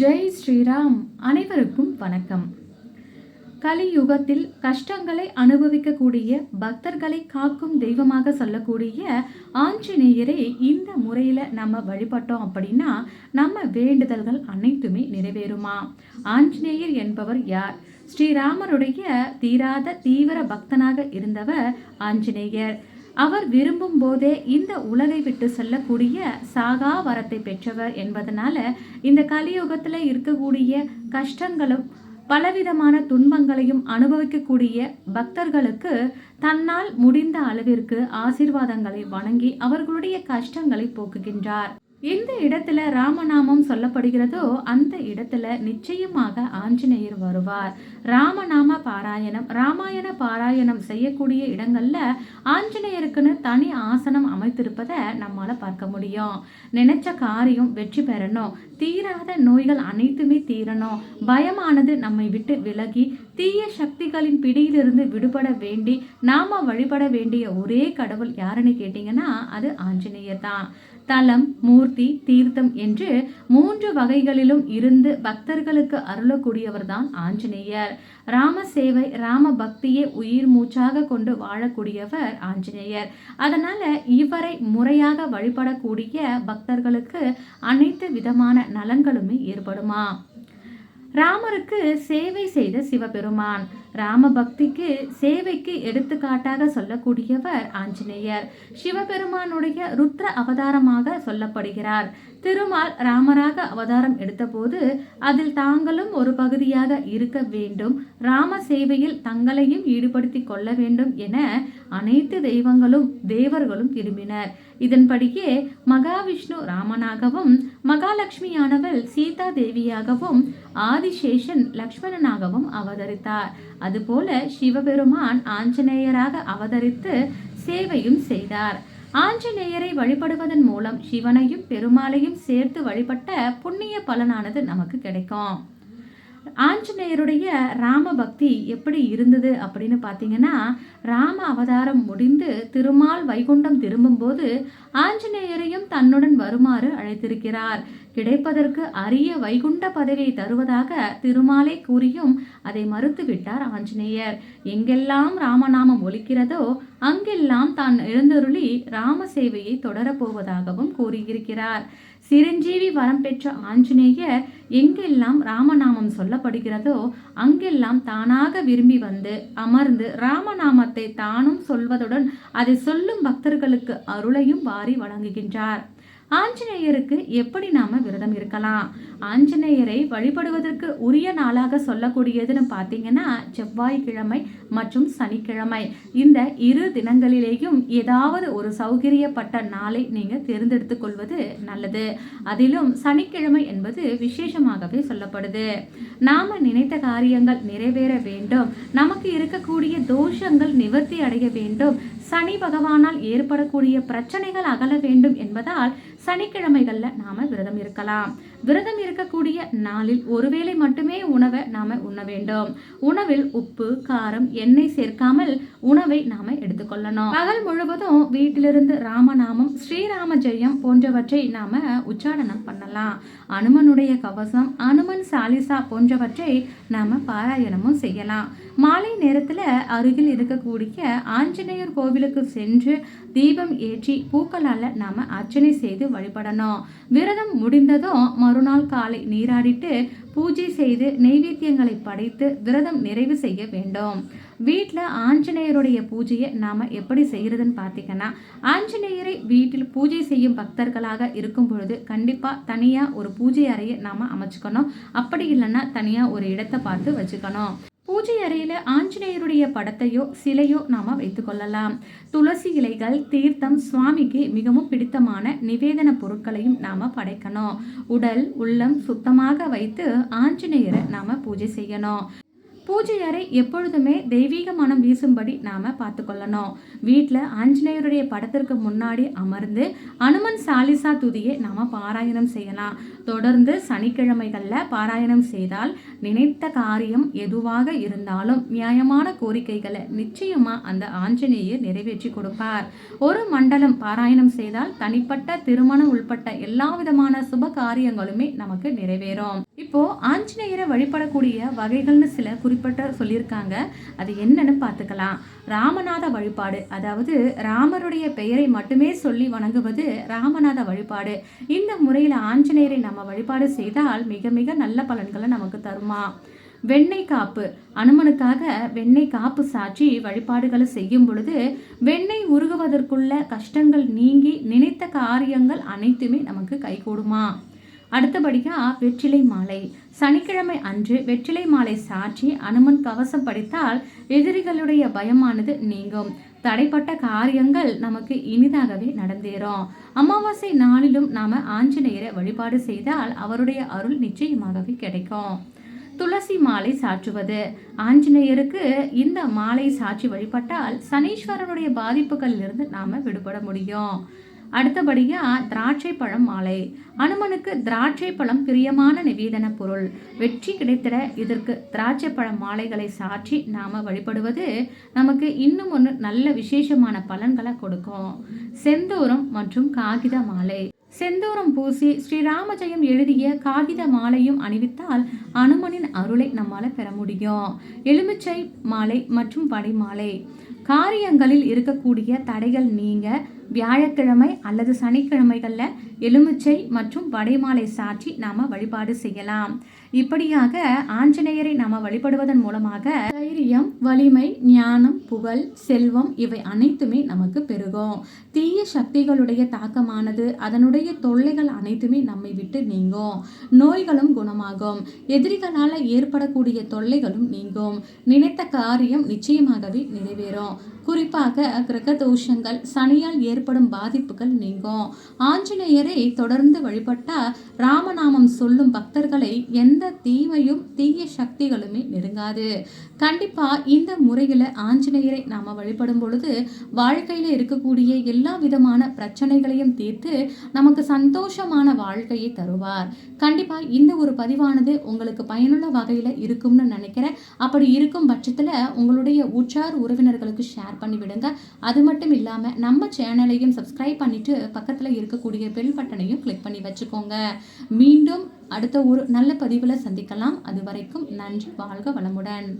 ஜெய் ஸ்ரீராம் அனைவருக்கும் வணக்கம். கலியுகத்தில் கஷ்டங்களை அனுபவிக்கக்கூடிய பக்தர்களை காக்கும் தெய்வமாக சொல்லக்கூடிய ஆஞ்சநேயரை இந்த முறையில் நம்ம வழிபட்டோம் அப்படின்னா நம்ம வேண்டுதல்கள் அனைத்துமே நிறைவேறுமா? ஆஞ்சநேயர் என்பவர் யார்? ஸ்ரீராமருடைய தீராத தீவிர பக்தனாக இருந்தவர் ஆஞ்சநேயர். அவர் விரும்பும் போதே இந்த உலகை விட்டு செல்லக்கூடிய சாகா வரத்தை பெற்றவர் என்பதனால இந்த கலியுகத்தில் இருக்கக்கூடிய கஷ்டங்களும் பலவிதமான துன்பங்களையும் அனுபவிக்கக்கூடிய பக்தர்களுக்கு தன்னால் முடிந்த அளவிற்கு ஆசிர்வாதங்களை வழங்கி அவர்களுடைய கஷ்டங்களை போக்குகின்றார். எந்த இடத்துல ராமநாமம் சொல்லப்படுகிறதோ அந்த இடத்துல நிச்சயமாக ஆஞ்சநேயர் வருவார். ராமநாம பாராயணம் ராமாயண பாராயணம் செய்யக்கூடிய இடங்கள்ல ஆஞ்சநேயருக்குன்னு தனி ஆசனம் அமைத்திருப்பதை நம்மால பார்க்க முடியும். நினைச்ச காரியம் வெற்றி பெறணும். தீராத நோய்கள் அனைத்துமே தீரணும். பயமானது நம்மை விட்டு விலகி தீய சக்திகளின் பிடியிலிருந்து விடுபட வேண்டி நாம வழிபட வேண்டிய ஒரே கடவுள் யாருன்னு கேட்டீங்கன்னா அது ஆஞ்சநேயர் தான். தலம் மூர் மூர்த்தி தீர்த்தம் என்று மூன்று வகைகளிலும் இருந்து பக்தர்களுக்கு அருளக்கூடியவர்தான் ஆஞ்சநேயர். ராம சேவை ராம பக்தியே உயிர் மூச்சாக கொண்டு வாழக்கூடியவர் ஆஞ்சநேயர். அதனால இவரை முறையாக வழிபடக்கூடிய பக்தர்களுக்கு அனைத்து விதமான நலன்களுமே ஏற்படுமா? ராமருக்கு சேவை செய்த சிவபெருமான். ராம பக்திக்கு சேவைக்கு எடுத்துக்காட்டாக சொல்லக்கூடியவர் ஆஞ்சநேயர். சிவபெருமானுடைய ருத்ர அவதாரமாக சொல்லப்படுகிறார். திருமால் ராமராக அவதாரம் எடுத்தபோது அதில் தாங்களும் ஒரு பகுதியாக இருக்க வேண்டும். ராம சேவையில் தங்களையும் ஈடுபடுத்திக் கொள்ள வேண்டும் என அனைத்து தெய்வங்களும் தேவர்களும் விரும்பினர். இதன்படியே மகாவிஷ்ணு ராமனாகவும் மகாலட்சுமியானவள் சீதா தேவியாகவும் ஆதிசேஷன் லக்ஷ்மணனாகவும் அவதரித்தார். அதுபோல சிவபெருமான் ஆஞ்சநேயராக அவதரித்து சேவையும் செய்தார். ஆஞ்சநேயரை வழிபடுவதன் மூலம் சிவனையும் பெருமாளையும் சேர்த்து வழிபட்ட புண்ணிய பலனானது நமக்கு கிடைக்கும். ஆஞ்சநேயருடைய ராம பக்தி எப்படி இருந்தது அப்படின்னு பார்த்தீங்கன்னா ராம அவதாரம் முடிந்து திருமால் வைகுண்டம் திரும்பும்போது ஆஞ்சநேயரையும் தன்னுடன் வருமாறு அழைத்திருக்கிறார். கிடைப்பதற்கு அரிய வைகுண்ட பதவியை தருவதாக திருமாலை கூறியும் அதை மறுத்துவிட்டார் ஆஞ்சநேயர். எங்கெல்லாம் ராமநாமம் ஒலிக்கிறதோ அங்கெல்லாம் தான் எழுந்தருளி ராம சேவையை தொடரப்போவதாகவும் கூறியிருக்கிறார். சிரஞ்சீவி வரம் பெற்ற ஆஞ்சநேயர் எங்கெல்லாம் ராமநாமம் சொல்லப்படுகிறதோ அங்கெல்லாம் தானாக விரும்பி வந்து அமர்ந்து ராமநாமத்தை தானும் சொல்வதுடன் அதை சொல்லும் பக்தர்களுக்கு அருளையும் வாரி வழங்குகின்றார். ஆஞ்சநேயருக்கு எப்படி நாம விரதம் இருக்கலாம்? ஆஞ்சநேயரை வழிபடுவதற்கு உரிய நாளாக சொல்லக்கூடியதுன்னு பார்த்தீங்கன்னா செவ்வாய்க்கிழமை மற்றும் சனிக்கிழமை. இந்த இரு தினங்களிலேயும் ஏதாவது ஒரு சௌகரியப்பட்ட நாளை நீங்கள் தேர்ந்தெடுத்து கொள்வது நல்லது. அதிலும் சனிக்கிழமை என்பது விசேஷமாகவே சொல்லப்படுது. நாம் நினைத்த காரியங்கள் நிறைவேற வேண்டும். நமக்கு இருக்கக்கூடிய தோஷங்கள் நிவர்த்தி அடைய வேண்டும். சனி பகவானால் ஏற்படக்கூடிய பிரச்சனைகள் அகல வேண்டும் என்பதால் சனிக்கிழமைகளில் நாம் விரதம் இருக்கலாம். விரதம் இருக்கக்கூடிய நாளில் ஒருவேளை மட்டுமே உணவை நாம் உண்ண வேண்டும். உணவில் உப்பு காரம் எண்ணெய் சேர்க்காமல் உணவை நாம் எடுத்துக்கொள்ளணும். பகல் முழுவதும் வீட்டிலிருந்து ராமநாமம் ஸ்ரீராம ஜெயம் போன்றவற்றை நாம் உச்சாரணம் பண்ணலாம். அனுமனுடைய கவசம் அனுமன் சாலிசா போன்றவற்றை நாம் பாராயணமும் செய்யலாம். மாலை நேரத்தில் அருகில் இருக்கக்கூடிய ஆஞ்சநேயர் கோவிலுக்கு சென்று தீபம் ஏற்றி பூக்களால் நாம் அர்ச்சனை செய்து வழிபடணும். விரதம் முடிந்ததும் மறுநாள் காலை நீராடிட்டு பூஜை செய்து நெய்வேத்தியங்களை படைத்து விரதம் நிறைவு செய்ய வேண்டும். வீட்டில் ஆஞ்சநேயருடைய பூஜையை நாம் எப்படி செய்கிறதுன்னு பார்த்தீங்கன்னா ஆஞ்சநேயரை வீட்டில் பூஜை செய்யும் பக்தர்களாக இருக்கும் பொழுது கண்டிப்பாக தனியாக ஒரு பூஜை அறையை நாம் அமைச்சுக்கணும். அப்படி இல்லைன்னா தனியாக ஒரு இடத்தை பார்த்து வச்சுக்கணும். பூஜை அறையில் ஆஞ்சநேயருடைய படத்தையோ சிலையோ நாம் வைத்துக்கொள்ளலாம் துளசி இலைகள் தீர்த்தம் சுவாமிக்கு மிகவும் பிடித்தமான நிவேதன பொருட்களையும் நாம் படைக்கணும். உடல் உள்ளம் சுத்தமாக வைத்து ஆஞ்சநேயரை நாம் பூஜை செய்யணும். பூஜை அறை எப்பொழுதுமே தெய்வீக மனம் வீசும்படி நாம் பார்த்துக்கொள்ளணும். வீட்டில் ஆஞ்சநேயருடைய படத்திற்கு முன்னாடி அமர்ந்து அனுமன் சாலிசா துதியை நாம் பாராயணம் செய்யலாம். தொடர்ந்து சனிக்கிழமைகளில் பாராயணம் செய்தால் நினைத்த காரியம் எதுவாக இருந்தாலும் நியாயமான கோரிக்கைகளை நிச்சயமாக அந்த ஆஞ்சநேயர் நிறைவேற்றி கொடுப்பார். ஒரு மண்டலம் பாராயணம் செய்தால் தனிப்பட்ட திருமணம் உள்பட்ட எல்லா விதமான சுப காரியங்களுமே நமக்கு நிறைவேறும். இப்போ ஆஞ்சநேயரை வழிபடக்கூடிய வகைகள்னு சில குறிப்பிட்ட சொல்லியிருக்காங்க. அது என்னன்னு பார்த்துக்கலாம். ராமநாத வழிபாடு அதாவது ராமருடைய பெயரை மட்டுமே சொல்லி வணங்குவது ராமநாத வழிபாடு. இந்த முறையில் ஆஞ்சநேயரை நம்ம வழிபாடு செய்தால் மிக மிக நல்ல பலன்களை நமக்கு தருமா? வெண்ணெய் காப்பு அனுமனுக்காக வெண்ணெய் காப்பு சாட்சி வழிபாடுகளை செய்யும் பொழுது வெண்ணெய் உருகுவதற்குள்ள கஷ்டங்கள் நீங்கி நினைத்த காரியங்கள் அனைத்துமே நமக்கு கைகூடுமா? அடுத்தபடியாக வெற்றிலை மாலை. சனிக்கிழமை அன்று வெற்றிலை மாலை சாற்றி அனுமன் கவசம் படித்தால் எதிரிகளுடைய பயமானது நீங்கும். தடைப்பட்ட காரியங்கள் நமக்கு இனிதாகவே நடந்தேறும். அமாவாசை நாளிலும் நாம ஆஞ்சநேயரை வழிபாடு செய்தால் அவருடைய அருள் நிச்சயமாகவே கிடைக்கும். துளசி மாலை சாற்றுவது. ஆஞ்சநேயருக்கு இந்த மாலை சாட்சி வழிபட்டால் சனீஸ்வரனுடைய பாதிப்புகளிலிருந்து நாம விடுபட முடியும். அடுத்தபடியா திராட்சை பழம் மாலை. அனுமனுக்கு திராட்சை பழம் பிரியமான நிவேதன பொருள். வெற்றி கிடைத்திட இதற்கு திராட்சை பழம் மாலைகளை சாற்றி நாம வழிபடுவது நமக்கு இன்னும் ஒன்று நல்ல விசேஷமான பலன்களை கொடுக்கும். செந்தூரம் மற்றும் காகித மாலை. செந்தூரம் பூசி ஸ்ரீராமஜெயம் எழுதிய காகித மாலையும் அணிவித்தால் அனுமனின் அருளை நம்மால பெற முடியும். எலுமிச்சை மாலை மற்றும் படைமாலை காரியங்களில் இருக்கக்கூடிய தடைகள் நீங்க வியாழக்கிழமை அல்லது சனிக்கிழமைகளில் எலுமிச்சை மற்றும் வடைமாலை சாற்றி நாம் வழிபாடு செய்யலாம். இப்படியாக ஆஞ்சநேயரை நாம் வழிபடுவதன் மூலமாக தைரியம் வலிமை ஞானம் புகழ் செல்வம் இவை அனைத்துமே நமக்கு பெருகும். தீய சக்திகளுடைய தாக்கமானது அதனுடைய தொல்லைகள் அனைத்துமே நம்மை விட்டு நீங்கும். நோய்களும் குணமாகும். எதிரிகளால் ஏற்படக்கூடிய தொல்லைகளும் நீங்கும். நினைத்த காரியம் நிச்சயமாகவே நிறைவேறும். குறிப்பாக கிரக தோஷங்கள் சனியால் ஏற்படும் பாதிப்புகள் நீங்கும். ஆஞ்சநேயரை தொடர்ந்து வழிபட்டா ராமநாமம் சொல்லும் பக்தர்களை எந்த தீமையும் தீய சக்திகளுமே நெருங்காது. கண்டிப்பாக இந்த முறையில் ஆஞ்சநேயரை நாம வழிபடும் பொழுது வாழ்க்கையில் இருக்கக்கூடிய எல்லா விதமான பிரச்சனைகளையும் தீர்த்து நமக்கு சந்தோஷமான வாழ்க்கையை தருவார். கண்டிப்பாக இந்த ஒரு பதிவானது உங்களுக்கு பயனுள்ள வகையில் இருக்கும்னு நினைக்கிறேன். அப்படி இருக்கும் பட்சத்தில் உங்களுடைய உற்றார் உறவினர்களுக்கு ஷேர் பண்ணி விடுங்க. அது மட்டும் இல்லாமல் நம்ம சேனலையும் சப்ஸ்கிரைப் பண்ணிவிட்டு பக்கத்தில் இருக்கக்கூடிய பெல் பட்டனையும் கிளிக் பண்ணி வச்சுக்கோங்க. மீண்டும் அடுத்த ஒரு நல்ல பதிவில் சந்திக்கலாம். அது வரைக்கும் நன்றி வாழ்க வளமுடன்.